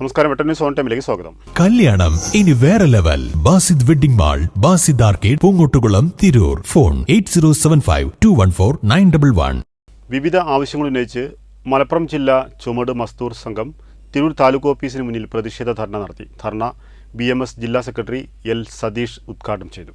നമസ്കാരം Vettan news on ടൈമിലേക്ക് സ്വാഗതം. കല്യാണം ഇനി വേറെ level. Basid wedding mall Basid arcade Poongottukulam Tirur. Phone eight zero seven five two one four nine double one. വിവിധ ആവശ്യങ്ങൾ ഉന്നയിച്ച് മലപ്പുറം ജില്ല ചുമട് മസ്തൂർ സംഘം തിരൂർ താലൂക്ക് ഓഫീസിന് മുന്നിൽ പ്രതിഷേധ ധർണ നടത്തി. ധർണ ബി എം എസ് ജില്ലാ സെക്രട്ടറി എൽ സതീഷ് ഉദ്ഘാടനം ചെയ്തു.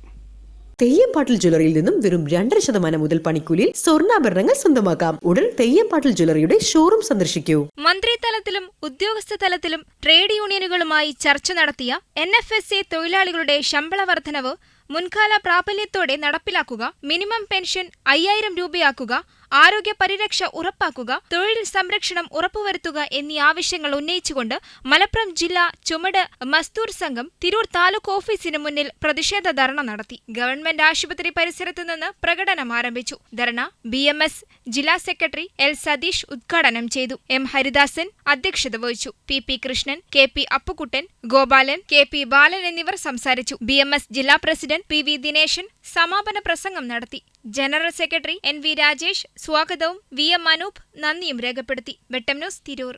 തെയ്യംപാട്ടിൽ ജ്വല്ലറിയിൽ നിന്നും വെറും രണ്ടര ശതമാനം മുതൽ പണിക്കൂലിയിൽ സ്വർണാഭരണങ്ങൾ സ്വന്തമാക്കാം. ഉടൻ തെയ്യംപാട്ടിൽ ജ്വല്ലറിയുടെ ഷോറൂം സന്ദർശിക്കൂ. മന്ത്രിതലത്തിലും ഉദ്യോഗസ്ഥ തലത്തിലും ട്രേഡ് യൂണിയനുകളുമായി ചർച്ച നടത്തിയ എൻ എഫ് എസ് എ തൊഴിലാളികളുടെ ശമ്പള വർധനവ് മുൻകാല പ്രാബല്യത്തോടെ നടപ്പിലാക്കുക മിനിമം പെൻഷൻ അയ്യായിരം രൂപയാക്കുക ആരോഗ്യ പരിരക്ഷ ഉറപ്പാക്കുക തൊഴിൽ സംരക്ഷണം ഉറപ്പുവരുത്തുക എന്നീ ആവശ്യങ്ങൾ ഉന്നയിച്ചുകൊണ്ട് മലപ്പുറം ജില്ലാ ചുമട് മസ്തൂർ സംഘം തിരൂർ താലൂക്ക് ഓഫീസിന് മുന്നിൽ പ്രതിഷേധ ധർണ നടത്തി. ഗവൺമെന്റ് ആശുപത്രി പരിസരത്ത് നിന്ന് പ്രകടനം ആരംഭിച്ചു. ധർണ ബി എം എസ് ജില്ലാ സെക്രട്ടറി എൽ സതീഷ് ഉദ്ഘാടനം ചെയ്തു. എം ഹരിദാസൻ അധ്യക്ഷത വഹിച്ചു. P P Krishnan K P Appukuttan Gopalan K P Balan എന്നിവർ സംസാരിച്ചു. ബി എം എസ് ജില്ലാ പ്രസിഡന്റ് പി വി ദിനേശൻ സമാപന പ്രസംഗം നടത്തി. General secretary N V Rajesh സ്വാഗതവും വി എം അനൂപ് നന്ദിയും രേഖപ്പെടുത്തി. വെട്ടം ന്യൂസ് തിരൂർ.